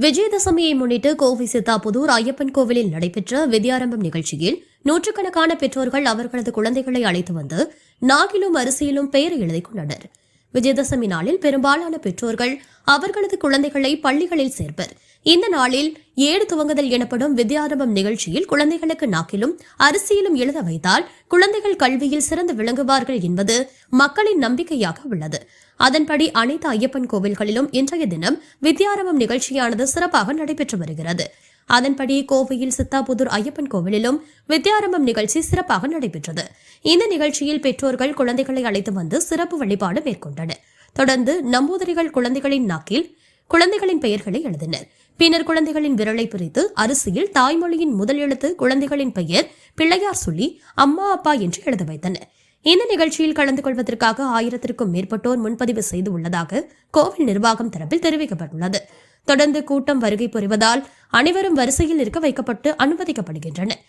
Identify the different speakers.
Speaker 1: விஜயதசமியை முன்னிட்டு கோவை சித்தாபுதூர் ஐயப்பன் கோவிலில் நடைபெற்ற வித்யாரம்பம் நிகழ்ச்சியில் நூற்றுக்கணக்கான பெற்றோர்கள் அவர்களது குழந்தைகளை அழைத்து வந்து நாகிலும் அரிசியிலும் பெயர் எழுதி கொண்டனர். விஜயதசமி நாளில் பெரும்பாலான பெற்றோர்கள் அவர்களது குழந்தைகளை பள்ளிகளில் சேர்ப்பர். இந்த நாளில் ஏடு துவங்குதல் எனப்படும் வித்யாரம்பம் நிகழ்ச்சியில் குழந்தைகளுக்கு நாக்கிலும் அரிசியிலும் எழுத வைத்தால் குழந்தைகள் கல்வியில் சிறந்து விளங்குவார்கள் என்பது மக்களின் நம்பிக்கையாக உள்ளது. அதன்படி அனைத்து ஐயப்பன் கோவில்களிலும் இன்றைய தினம் வித்யாரம்பம் நிகழ்ச்சியானது சிறப்பாக நடைபெற்று வருகிறது. அதன்படி கோவையில் சித்தாபுதூர் ஐயப்பன் கோவிலிலும் வித்யாரம்பம் நிகழ்ச்சி சிறப்பாக நடைபெற்றது. இந்த நிகழ்ச்சியில் பெற்றோர்கள் குழந்தைகளை அழைத்து வந்து சிறப்பு வழிபாடு மேற்கொண்டனர். தொடர்ந்து நம்பூதிரிகள் குழந்தைகளின் நாக்கில் குழந்தைகளின் பெயர்களை எழுதினர். பின்னர் குழந்தைகளின் விரலை பிரித்து அரிசியில் தாய்மொழியின் முதல் எழுத்து குழந்தைகளின் பெயர் பிள்ளையார் சொல்லி அம்மா அப்பா என்று எழுத வைத்தனர். இந்த நிகழ்ச்சியில் கலந்து கொள்வதற்காக ஆயிரத்திற்கும் மேற்பட்டோர் முன்பதிவு செய்து உள்ளதாக கோவில் நிர்வாகம் தரப்பில் தெரிவிக்கப்பட்டுள்ளது. தொடர்ந்து கூட்டம் வருகை புரிவதால் அனைவரும் வரிசையில் இருக்க வைக்கப்பட்டு அனுமதிக்கப்படுகின்றனர்.